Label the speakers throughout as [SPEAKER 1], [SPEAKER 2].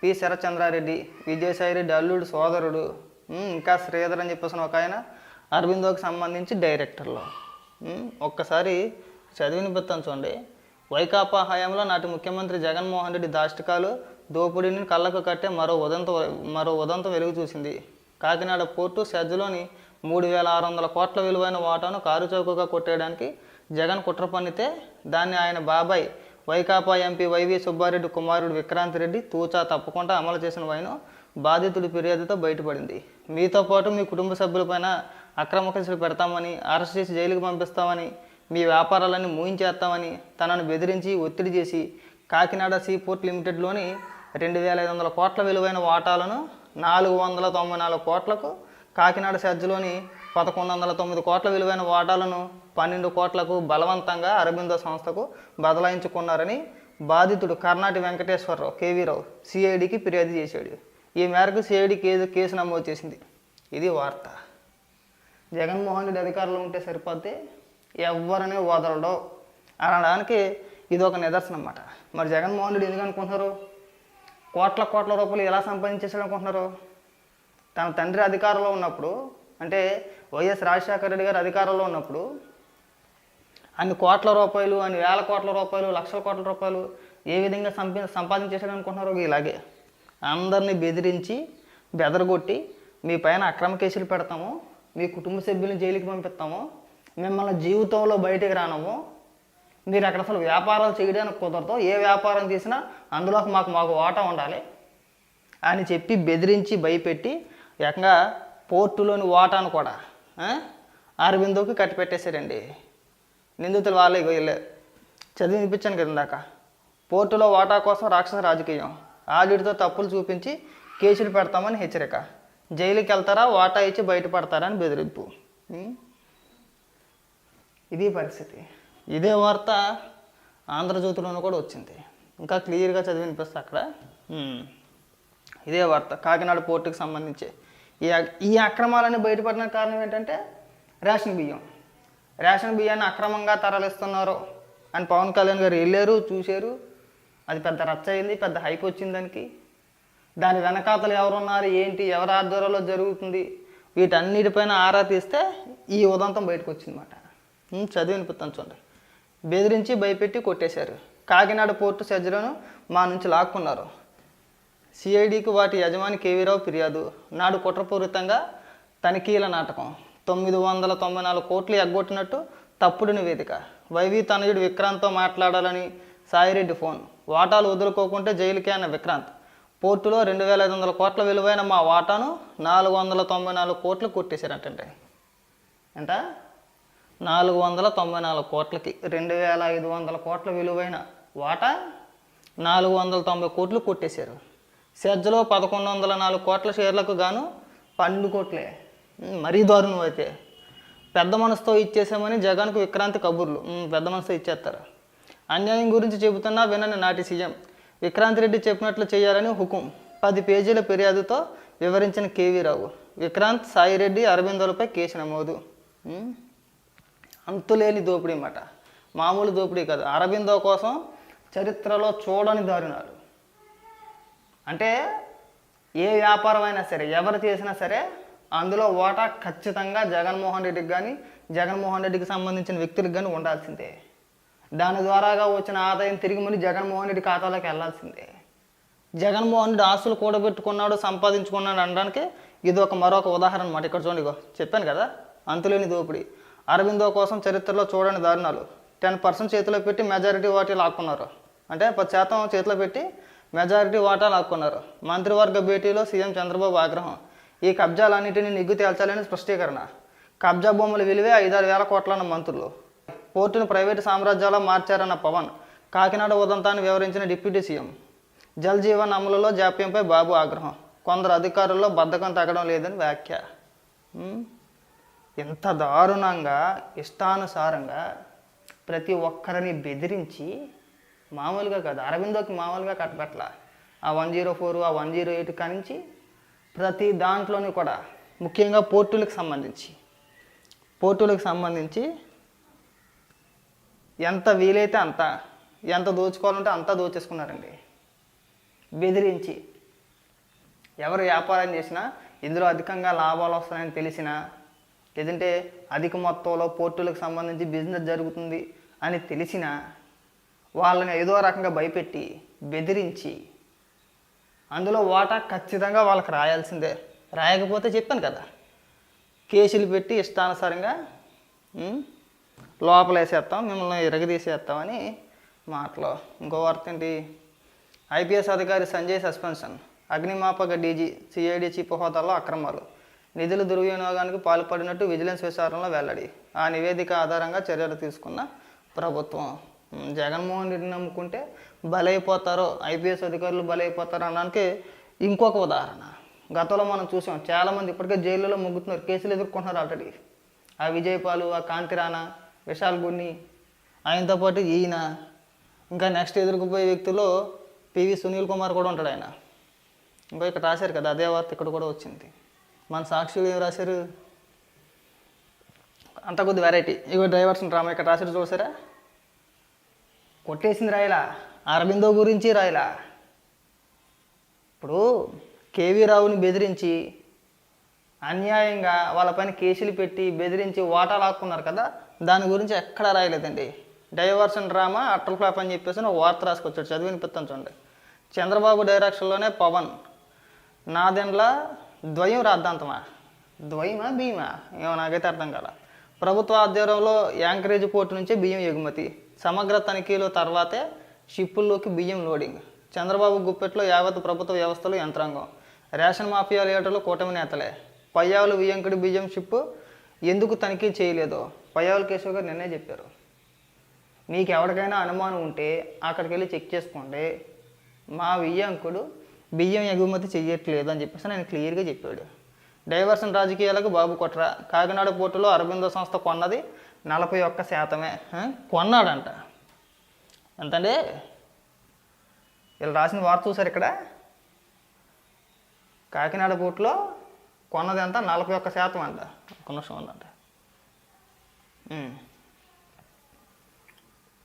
[SPEAKER 1] P. Sarachandra Reddy Vijayasai Reddy అల్లుడు సోదరుడు. ఇంకా శ్రీధర్ అని చెప్పేసిన ఒక ఆయన అరవిందోకి సంబంధించి డైరెక్టర్లో. ఒక్కసారి ఒక్కసారి చదివినిపిస్తాను చూడండి. వైకాపా హయాంలో నాటి ముఖ్యమంత్రి జగన్మోహన్ రెడ్డి దాష్టికాలు దోపిడీని కళ్ళకు కట్టే మరో ఉదంత మరో ఉదంత వెలుగు చూసింది. కాకినాడ పోర్టు సెజ్లోని మూడు వేల ఆరు వందల కోట్ల విలువైన వాటాను కారుచౌకగా కొట్టేయడానికి జగన్ కుట్ర పన్నితే దాన్ని ఆయన బాబాయ్ వైకాపా ఎంపీ వైవి సుబ్బారెడ్డి కుమారుడు విక్రాంత్ రెడ్డి తూచా తప్పకుండా అమలు చేసిన వైను బాధితుడి ఫిర్యాదుతో బయటపడింది. మీతో పాటు మీ కుటుంబ సభ్యులపైన అక్రమ కేసులు పెడతామని అరెస్ట్ చేసి జైలుకు పంపిస్తామని మీ వ్యాపారాలన్నీ మూయించేస్తామని తనను బెదిరించి ఒత్తిడి చేసి కాకినాడ సీపోర్ట్ లిమిటెడ్లోని రెండు వేల ఐదు వందల కోట్ల విలువైన వాటాలను నాలుగు వందల తొంభై నాలుగు కోట్లకు కాకినాడ సజ్జలోని పదకొండు వందల తొమ్మిది కోట్ల విలువైన వాటాలను పన్నెండు కోట్లకు బలవంతంగా అరబిందో సంస్థకు బదలాయించుకున్నారని బాధితుడు కర్ణాటి వెంకటేశ్వరరావు కేవీరావు సిఐడికి ఫిర్యాదు చేశాడు. ఈ మేరకు సిఐడి కేసు కేసు నమోదు చేసింది. ఇది వార్త. జగన్మోహన్ రెడ్డి అధికారులు ఉంటే సరిపోద్ది. ఎవరిని వదలడు అనడానికి ఇది ఒక నిదర్శనం అన్నమాట. మరి జగన్మోహన్ రెడ్డి ఎందుకు అనుకుంటున్నారు? కోట్ల కోట్ల రూపాయలు ఎలా సంపాదించేసాడు అనుకుంటున్నారు? తన తండ్రి అధికారంలో ఉన్నప్పుడు అంటే వైఎస్ రాజశేఖర రెడ్డి గారు అధికారంలో ఉన్నప్పుడు అన్ని కోట్ల రూపాయలు అన్ని వేల కోట్ల రూపాయలు లక్షల కోట్ల రూపాయలు ఏ విధంగా సంపి సంపాదించేసాడు అనుకుంటున్నారు ఇలాగే. అందరినీ బెదిరించి బెదరగొట్టి మీ పైన అక్రమ కేసులు పెడతాము మీ కుటుంబ సభ్యులను జైలుకి పంపిస్తాము మిమ్మల్ని జీవితంలో బయటికి రానము మీరు అక్కడ అసలు వ్యాపారాలు చేయడానికి కుదరదు ఏ వ్యాపారం చేసినా అందులో మాకు మాకు వాటా ఉండాలి అని చెప్పి బెదిరించి భయపెట్టి ఏకంగా పోర్టులోని వాటాను కూడా ఆ, కట్టి పెట్టేశారండి. నిందితులు వాళ్ళే ఇగో వీళ్ళే చదివి వినిపించాను కదా ఇందాక. పోర్టులో వాటా కోసం రాక్షస రాజకీయం. ఆడిటితో తప్పులు చూపించి కేసులు పెడతామని హెచ్చరిక. జైలుకి వెళ్తారా వాటా ఇచ్చి బయటపడతారా అని బెదిరింపు. ఇదే ఇది పరిస్థితి. ఇదే వార్త ఆంధ్రజ్యోతిలోనూ కూడా వచ్చింది. ఇంకా క్లియర్గా చదివి వినిపిస్తా అక్కడ. ఇదే వార్త కాకినాడ పోర్టుకి సంబంధించి. ఈ ఈ అక్రమాలన్నీ బయటపడిన కారణం ఏంటంటే రేషన్ బియ్యం. రేషన్ బియ్యాన్ని అక్రమంగా తరలిస్తున్నారు అని పవన్ కళ్యాణ్ గారు వెళ్ళారు చూశారు. అది పెద్ద రచ్చ అయింది పెద్ద హైప్ వచ్చింది దానికి. దాని వెనకాతలు ఎవరున్నారు ఏంటి ఎవరి ఆధ్వర్యంలో జరుగుతుంది వీటన్నిటిపైన ఆరా తీస్తే ఈ ఉదంతం బయటకు వచ్చిందన్నమాట చదివి వినిపిస్తాను చూడండి. బెదిరించి భయపెట్టి కొట్టేశారు. కాకినాడ పోర్టు సజ్జలను మా నుంచి లాక్కున్నారు. సిఐడికి వాటి యజమాని కేవీరావు ఫిర్యాదు. నాడు కుట్రపూరితంగా తనిఖీల నాటకం. తొమ్మిది వందల తొంభై నాలుగు కోట్లు ఎగ్గొట్టినట్టు తప్పుడు నివేదిక. వైవి తనయుడు విక్రాంత్తో మాట్లాడాలని సాయిరెడ్డి ఫోన్. వాటాలు వదులుకోకుంటే జైలుకే అన్న విక్రాంత్. పోర్టులో రెండు వేల ఐదు వందల కోట్ల విలువైన మా వాటాను నాలుగు వందల తొంభై నాలుగు కోట్లు కొట్టేశారటండి. ఎంత నాలుగు వందల తొంభై నాలుగు కోట్లకి రెండు వేల ఐదు వందల కోట్ల విలువైన వాటా? నాలుగు వందల తొంభై కోట్లు కొట్టేశారు. సెజ్జలో పదకొండు వందల నాలుగు కోట్ల షేర్లకు గాను పన్నెండు కోట్లే. మరీ దారుణం అయితే. పెద్ద మనసుతో ఇచ్చేసామని జగన్కు విక్రాంతి కబుర్లు. పెద్ద మనసుతో ఇచ్చేస్తారు. అన్యాయం గురించి చెబుతున్నా వినని నాటి సీఎం. విక్రాంత్ రెడ్డి చెప్పినట్లు చేయాలని హుకుం. పది పేజీల ఫిర్యాదుతో వివరించిన కేవీ రావు. విక్రాంత్ సాయిరెడ్డి అరవిందోలపై కేసు నమోదు. అంతులేని దోపిడీ మాట. మామూలు దోపిడీ కాదు. అరబిందో కోసం చరిత్రలో చూడని దారుణాలు. అంటే ఏ వ్యాపారం అయినా సరే ఎవరు చేసినా సరే అందులో ఓటా ఖచ్చితంగా జగన్మోహన్ రెడ్డికి కానీ జగన్మోహన్ రెడ్డికి సంబంధించిన వ్యక్తులకు కానీ ఉండాల్సిందే. దాని ద్వారాగా వచ్చిన ఆదాయం తిరిగి మళ్ళీ జగన్మోహన్ రెడ్డి ఖాతాలోకి వెళ్ళాల్సిందే. జగన్మోహన్ రెడ్డి ఆస్తులు కూడబెట్టుకున్నాడు సంపాదించుకున్నాడు అనడానికి ఇది ఒక మరొక ఉదాహరణ అన్నమాట. ఇక్కడ చూడండి చెప్పాను కదా అంతులేని దోపిడీ. అరవిందో కోసం చరిత్రలో చూడని దారుణాలు. టెన్ పర్సెంట్ చేతిలో పెట్టి మెజారిటీ వాటి లాక్కున్నారు. అంటే పది శాతం చేతిలో పెట్టి మెజారిటీ వాటా లాక్కున్నారు. మంత్రివర్గ భేటీలో సీఎం చంద్రబాబు ఆగ్రహం. ఈ కబ్జాలన్నింటినీ నిగ్గు తేల్చాలని స్పష్టీకరణ. కబ్జా భూముల విలువే ఐదారు వేల కోట్లన్న మంత్రులు. పోర్టును ప్రైవేటు సామ్రాజ్యాల్లో మార్చారన్న పవన్. కాకినాడ ఉదంతాన్ని వివరించిన డిప్యూటీ సీఎం. జల్ జీవన్ అమలులో జాప్యంపై బాబు ఆగ్రహం. కొందరు అధికారుల్లో బద్ధకం తగ్గడం లేదని వ్యాఖ్య. ఇంత ఎంత దారుణంగా ఇష్టానుసారంగా ప్రతి ఒక్కరిని బెదిరించి మామూలుగా కాదు. అరవిందోకి మామూలుగా కట్టబెట్ల ఆ వన్ జీరో ఫోర్ ఆ వన్ జీరో ఎయిట్ కానించి ప్రతి దాంట్లోని కూడా ముఖ్యంగా పోర్టులకు సంబంధించి పోర్టులకు సంబంధించి ఎంత వీలైతే అంత ఎంత దోచుకోవాలంటే అంతా దోచేసుకున్నారండి. బెదిరించి ఎవరు వ్యాపారం చేసినా ఇందులో అధికంగా లాభాలు వస్తాయని తెలిసినా లేదంటే అధిక మొత్తంలో పోర్టులకు సంబంధించి బిజినెస్ జరుగుతుంది అని తెలిసినా వాళ్ళని ఏదో రకంగా భయపెట్టి బెదిరించి అందులో వాటా ఖచ్చితంగా వాళ్ళకి రాయాల్సిందే. రాయకపోతే చెప్పాను కదా. కేసులు పెట్టి ఇష్టానుసారంగా లోపలేసేస్తాం మిమ్మల్ని ఇరగదీసేస్తామని మాటలు. ఇంకో వార్త ఏంటి? ఐపీఎస్ అధికారి సంజయ్ సస్పెన్షన్ అగ్నిమాపక డీజీ సిఐడి చీఫ్ హోదాలో అక్రమాలు. నిధుల దుర్వినియోగానికి పాల్పడినట్టు విజిలెన్స్ విచారణలో వెల్లడి. ఆ నివేదిక ఆధారంగా చర్యలు తీసుకున్న ప్రభుత్వం. జగన్మోహన్ రెడ్డిని నమ్ముకుంటే బలైపోతారో ఐపీఎస్ అధికారులు బలైపోతారో అనడానికి ఇంకొక ఉదాహరణ. గతంలో మనం చూసాం చాలామంది ఇప్పటికే జైల్లో ముగ్గుతున్నారు కేసులు ఎదుర్కొంటున్నారు ఆల్రెడీ. ఆ విజయపాలు ఆ కాంతిరాణా విశాల్ గున్ని ఆయనతో పాటు ఈయన ఇంకా నెక్స్ట్ ఎదుర్కోపోయే వ్యక్తులు పివి సునీల్ కుమార్ కూడా ఉంటాడు ఆయన. ఇంకా ఇక్కడ రాశారు కదా అదే వార్త ఇక్కడ కూడా వచ్చింది. మన సాక్షులు ఏం రాశారు? అంత కొద్ది వెరైటీ ఇగో డ్రైవర్స్ డ్రామా ఇక్కడ రాశారు చూసారా కొట్టేసింది రాయలా? అరవిందో గురించి రాయలా? ఇప్పుడు కేవీ రావుని బెదిరించి అన్యాయంగా వాళ్ళపైన కేసులు పెట్టి బెదిరించి వాటా లాక్కున్నారు కదా దాని గురించి ఎక్కడా రాయలేదండి. డైవర్షన్ డ్రామా అట్టల్ ఫ్లాప్ అని చెప్పేసి ఒక వార్త రాసుకొచ్చాడు చదివి వినిపిస్తాను చూడండి. చంద్రబాబు డైరెక్షన్లోనే పవన్. నాదెండ్ల ద్వయం రాద్ధాంతమా ద్వయమా భీమా? ఏమో నాకైతే అర్థం కాల. ప్రభుత్వ ఆధ్వర్యంలో యాంకరేజ్ పోర్టు నుంచే బియ్యం ఎగుమతి. సమగ్ర తనిఖీలు తర్వాతే షిప్పుల్లోకి బియ్యం లోడింగ్. చంద్రబాబు గుప్పెట్లో యావత్ ప్రభుత్వ వ్యవస్థలు యంత్రాంగం. రేషన్ మాఫియా లీడర్లు కూటమి నేతలే. పయ్యావులు వియ్యంకుడి బియ్యం షిప్పు ఎందుకు తనిఖీ చేయలేదో పయ్యావుల కేశవ్ గారు నిన్నే చెప్పారు. మీకు ఎవరికైనా అనుమానం ఉంటే అక్కడికి వెళ్ళి చెక్ చేసుకోండి. మా వియ్యంకుడు బియ్యం ఎగుమతి చెయ్యట్లేదు అని చెప్పేసి నేను క్లియర్గా చెప్పాడు. డైవర్షన్ రాజకీయాలకు బాబు కొట్ర. కాకినాడ పోర్టులో అరబిందో సంస్థ కొన్నది నలభై ఒక్క శాతమే కొన్నాడంట. ఎంతండి? వీళ్ళు రాసిన వార్త చూసారు ఇక్కడ? కాకినాడ పోర్టులో కొన్నది ఎంత? నలభై ఒక్క శాతం అంట. ఒక నిమిషం ఉందంట ఉమ్.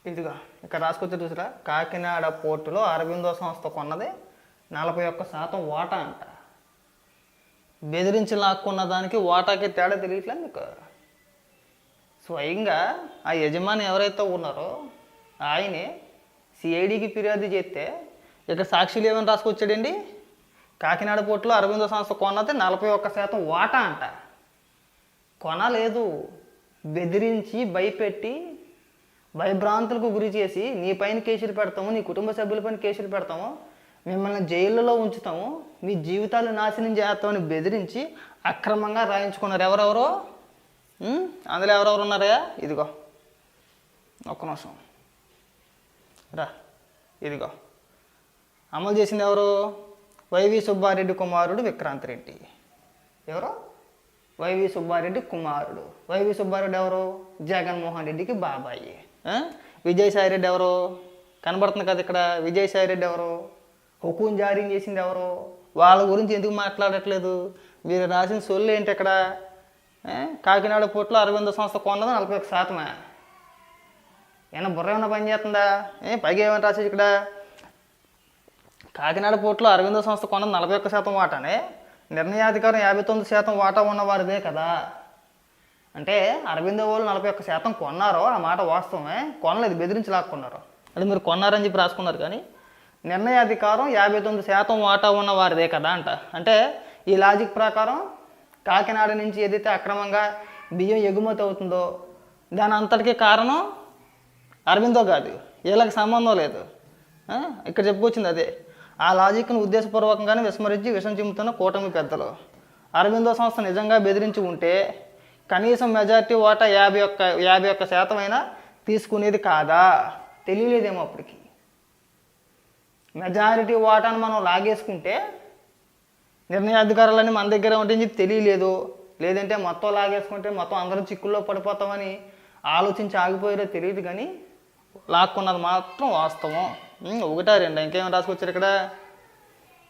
[SPEAKER 1] ఇదిగా ఇక్కడ రాసుకొచ్చి చూసారా? కాకినాడ పోర్టులో అరవిందో సంస్థ కొన్నది నలభై ఒక్క శాతం వాటా అంట. బెదిరించి లాక్కున్న దానికి వాటాకి తేడా తెలియట్లేదు మీకు? స్వయంగా ఆ యజమాని ఎవరైతే ఉన్నారో ఆయనే సిఐడికి ఫిర్యాదు చేస్తే ఇక్కడ సాక్షులు ఏమని రాసుకొచ్చాడండి. కాకినాడ పోర్టులో అరవిందో సంస్థ కొన్నది నలభై ఒక్క శాతం వాటా అంట. కొనలేదు. బెదిరించి భయపెట్టి భయభ్రాంతులకు గురి చేసి నీ పైన కేసులు పెడతాము నీ కుటుంబ సభ్యుల పైన కేసులు పెడతాము మిమ్మల్ని జైళ్ళలో ఉంచుతాము మీ జీవితాలు నాశనం చేస్తామని బెదిరించి అక్రమంగా రాయించుకున్నారు ఎవరెవరో? అందులో ఎవరెవరు ఉన్నారా ఇదిగో. ఒక్క నిమిషం. రా ఇదిగో. అమలు చేసింది ఎవరు? వైవి సుబ్బారెడ్డి కుమారుడు విక్రాంత్ రెడ్డి. ఎవరు? వైవి సుబ్బారెడ్డి కుమారుడు. వైవి సుబ్బారెడ్డి ఎవరు? జగన్మోహన్ రెడ్డికి బాబాయి. విజయసాయి రెడ్డి ఎవరు? కనబడుతుంది కదా ఇక్కడ. విజయసాయి రెడ్డి ఎవరు? హుకుం జారీ చేసింది ఎవరు? వాళ్ళ గురించి ఎందుకు మాట్లాడట్లేదు? మీరు రాసిన సొల్లు ఏంటి ఇక్కడ? కాకినాడ పోర్టులో అరవింద సంస్థ కొన్నది? నలభై ఒక శాతమే. ఏమైనా బుర్ర ఏమైనా పని చేస్తుందా? ఏ పైగా ఏమైనా రాసేది ఇక్కడ. కాకినాడ పోర్టులో అరవింద సంస్థ కొన్నది నలభై ఒక్క శాతం వాటానే. నిర్ణయాధికారం యాభై తొమ్మిది శాతం వాటా ఉన్నవారిదే కదా. అంటే అరవింద వాళ్ళు నలభై ఒక్క శాతం కొన్నారో ఆ మాట వాస్తవమే. కొనలేదు బెదిరించి లాక్కున్నారు అది మీరు కొన్నారని చెప్పి రాసుకున్నారు కానీ నిర్ణయాధికారం యాభై తొమ్మిది శాతం వాటా ఉన్న వారిదే కదా అంట. అంటే ఈ లాజిక్ ప్రకారం కాకినాడ నుంచి ఏదైతే అక్రమంగా బియ్యం ఎగుమతి అవుతుందో దాని అంతటికీ కారణం అరవిందో కాదు వీళ్ళకి సంబంధం లేదు. ఇక్కడ చెప్పుకొచ్చింది అదే. ఆ లాజిక్ను ఉద్దేశపూర్వకంగానే విస్మరించి విషం చిమ్ముతున్న కూటమి పెద్దలు. అరవిందో సంస్థ నిజంగా బెదిరించి ఉంటే కనీసం మెజారిటీ ఓటా యాభై ఒక్క యాభై ఒక్క శాతం అయినా తీసుకునేది కాదా? తెలియలేదేమో అప్పటికి. మెజారిటీ ఓటాను మనం లాగేసుకుంటే నిర్ణయాధికారాలన్నీ మన దగ్గర ఉంటాయని చెప్పి తెలియలేదు. లేదంటే మొత్తం లాగేసుకుంటే మొత్తం అందరం చిక్కుల్లో పడిపోతామని ఆలోచించి ఆగిపోయారో తెలియదు కానీ లాక్కున్నది మాత్రం వాస్తవం. ఒకటా రెండు ఇంకేం రాసుకొచ్చారు ఇక్కడ?